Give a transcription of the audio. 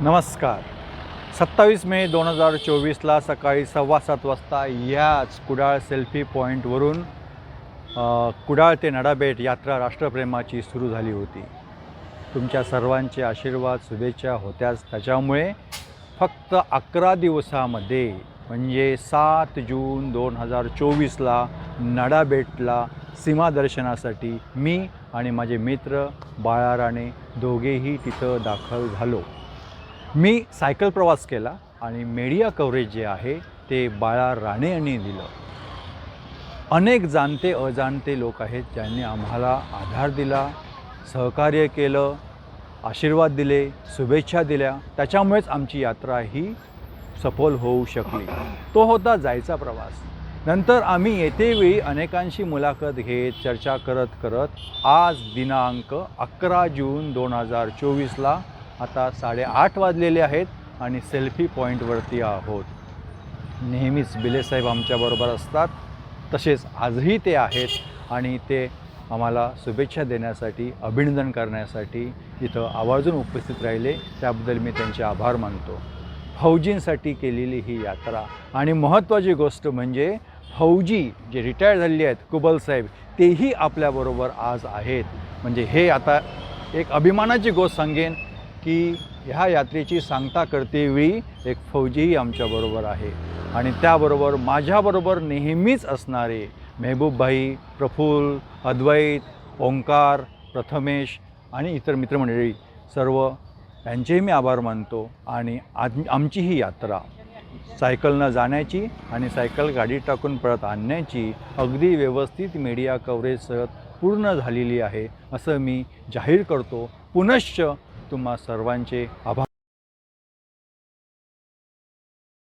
नमस्कार. सत्तावीस मे दोन हजार चोवीसला सकाळी सव्वा सात वाजता याच कुडाळ सेल्फी पॉईंटवरून कुडाळ ते नडाबेट यात्रा राष्ट्रप्रेमाची सुरू झाली होती. तुमच्या सर्वांचे आशीर्वाद शुभेच्छा होत्याच त्याच्यामुळे फक्त अकरा दिवसामध्ये म्हणजे सात जून दोन हजार चोवीसला नडाबेटला सीमादर्शनासाठी मी आणि माझे मित्र बाळा राणे दोघेही तिथं दाखल झालो. मी सायकल प्रवास केला आणि मीडिया कव्हरेज जे आहे ते बाळा राणे यांनी दिलं. अनेक जाणते अजाणते लोक आहेत ज्यांनी आम्हाला आधार दिला सहकार्य केलं आशीर्वाद दिले शुभेच्छा दिल्या. त्याच्यामुळेच आमची यात्रा ही सफल होऊ शकली. तो होता जायचा प्रवास. नंतर आम्ही येतेवेळी अनेकांशी मुलाखत घेत चर्चा करत करत आज दिनांक अकरा जून दोन हजार चोवीसला आता साडेआठ वाजलेले आहेत आणि सेल्फी पॉईंटवरती आहोत. नेहमीच बिलेसाहेब आमच्याबरोबर असतात. तसेच आजही ते आहेत आणि ते आम्हाला शुभेच्छा देण्यासाठी अभिनंदन करण्यासाठी इथं आवर्जून उपस्थित राहिले. त्याबद्दल मी त्यांचे आभार मानतो. फौजींसाठी केलेली ही यात्रा आणि महत्त्वाची गोष्ट म्हणजे फौजी जे रिटायर झालेले आहेत कुबल साहेब तेही आपल्याबरोबर आज आहेत. म्हणजे हे आता एक अभिमानाची गोष्ट सांगेन. की ह्या यात्रेची सांगता करतेवेळी एक फौजीही आमच्याबरोबर आहे. आणि त्याबरोबर माझ्याबरोबर नेहमीच असणारे मेहबूबभाई प्रफुल्ल अद्वैत ओंकार प्रथमेश आणि इतर मित्रमंडळी सर्व यांचेही मी आभार मानतो आणि आज आमची ही यात्रा सायकलनं जाण्याची आणि सायकल गाडी टाकून परत आणण्याची अगदी व्यवस्थित मीडिया कव्हरेजसह पूर्ण झालेली आहे असं मी जाहीर करतो. पुनश्च तुम्हा सर्वांचे आभार.